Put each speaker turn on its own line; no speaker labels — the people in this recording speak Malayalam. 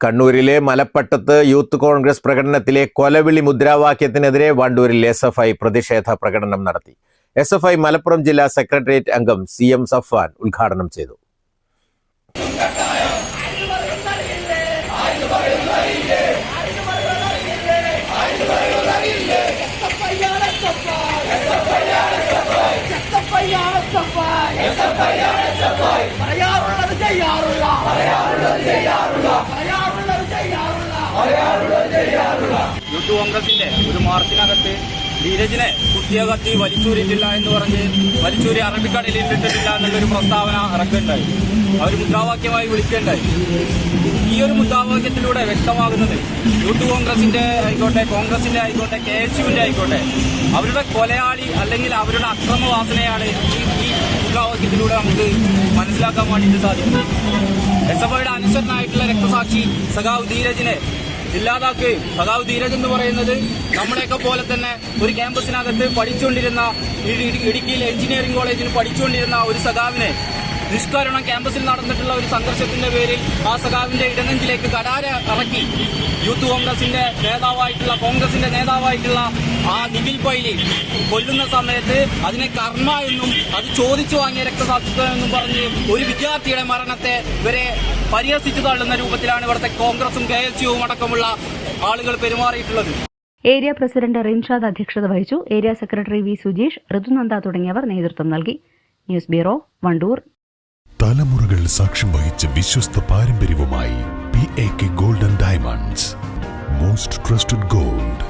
കണ്ണൂരിലെ മലപ്പട്ടത്ത് യൂത്ത് കോൺഗ്രസ് പ്രകടനത്തിലെ കൊലവിളി മുദ്രാവാക്യത്തിനെതിരെ വണ്ടൂരിൽ എസ് എഫ് ഐ പ്രതിഷേധ പ്രകടനം നടത്തി. എസ് എഫ് ഐ മലപ്പുറം ജില്ലാ സെക്രട്ടേറിയറ്റ് അംഗം സി എം സഫ്വാൻ ഉദ്ഘാടനം ചെയ്തു.
ചെയ്യാറുള്ള.
യൂത്ത് കോൺഗ്രസിന്റെ ഒരു മാർച്ചിനകത്ത് ധീരജിനെ കുട്ടിയെ കത്തി വലിച്ചൂരിട്ടില്ല എന്ന് പറഞ്ഞ് വലിച്ചൂരി അറബിക്കടലിൽ ഇട്ടിട്ടില്ല എന്നുള്ളൊരു പ്രസ്താവന ഇറക്കുണ്ടായി അവർ മുദ്രാവാക്യമായി വിളിക്കേണ്ടായി ഈ ഒരു മുദ്രാവാക്യത്തിലൂടെ വ്യക്തമാകുന്നത് യൂത്ത് കോൺഗ്രസിന്റെ ആയിക്കോട്ടെ കോൺഗ്രസിന്റെ ആയിക്കോട്ടെ കെ എസ് യുവിന്റെ ആയിക്കോട്ടെ അവരുടെ കൊലയാളി അല്ലെങ്കിൽ അവരുടെ അക്രമവാസനയാണ് ഈ ഈ മുദ്രാവാക്യത്തിലൂടെ നമുക്ക് മനസ്സിലാക്കാൻ വേണ്ടിയിട്ട് സാധിക്കുന്നത്. എസ് എഫ് ഐയുടെ അനുസരണമായിട്ടുള്ള രക്തസാക്ഷി സഖാവ് ധീരജിനെ ഇല്ലാതാക്കുകയും സഖാവ് ധീരജ് എന്ന് പറയുന്നത് നമ്മുടെയൊക്കെ പോലെ തന്നെ ഒരു ക്യാമ്പസിനകത്ത് പഠിച്ചുകൊണ്ടിരുന്ന ഇടി- ഇടി- ഇടുക്കിയിൽ എഞ്ചിനീയറിംഗ് കോളേജിൽ പഠിച്ചുകൊണ്ടിരുന്ന ഒരു സഖാവിനെ നിഷ്കരണം ക്യാമ്പസിൽ നടന്നിട്ടുള്ള ഒരു സംഘർഷത്തിന്റെ പേരിൽ ആ സഖാവിന്റെ ഇടനെഞ്ചിലേക്ക് കടാര ഇറക്കി. യൂത്ത് കോൺഗ്രസിന്റെ നേതാവായിട്ടുള്ള കോൺഗ്രസിന്റെ നേതാവായിട്ടുള്ള ആ നിവിൽ പൈലി കൊല്ലുന്ന സമയത്ത് അതിനെ കർമ്മ എന്നും അത് ചോദിച്ചു വാങ്ങിയ രക്തസാക്ഷിത്വം എന്നും പറഞ്ഞ് ഒരു വിദ്യാർത്ഥിയുടെ മരണത്തെ ഇവരെ പരിഹസിച്ചു തള്ളുന്ന രൂപത്തിലാണ് ഇവിടുത്തെ കോൺഗ്രസും കെ എസ് യുവും അടക്കമുള്ള ആളുകൾ പെരുമാറിയിട്ടുള്ളത്.
ഏരിയ പ്രസിഡന്റ് റിൻഷാദ് അധ്യക്ഷത വഹിച്ചു. Area secretary V Sujeesh Rithunanda തുടങ്ങിയവർ നേതൃത്വം നൽകി. News bureau Wandoor.
തലമുറകൾ സാക്ഷ്യം വഹിച്ച വിശ്വസ്ത പാരമ്പര്യവുമായി P A K Golden Diamonds most trusted gold